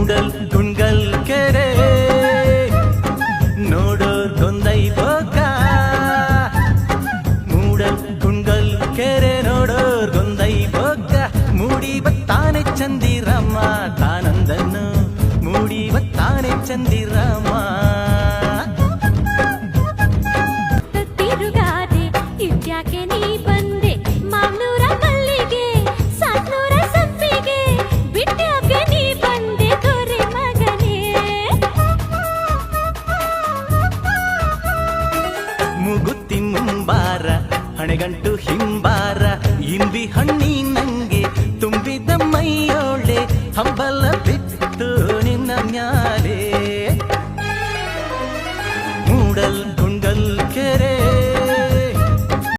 உடல் துண்கள் கெரே நோடோர் தொந்தை போக்கா. மூடல் துண்கள் கெரே நோடோர் தொந்தை போக்கா. மூடிவத்தானே சந்திரமா தானந்தன்னு மூடிவத்தானே சந்திரமா ಮೂಗುತ್ತಿ ಮುಂಬಾರ ಹಣೆಗಂಟು ಹಿಂಬಾರ ಇಂದಿ ಹಣ್ಣಿ ನಂಗೆ ತುಂಬಿದ ಮೈಯೋಳೆ ಹಂಬಲ ಬಿತ್ತು ನಿನ್ನ ನ್ಯಾಯ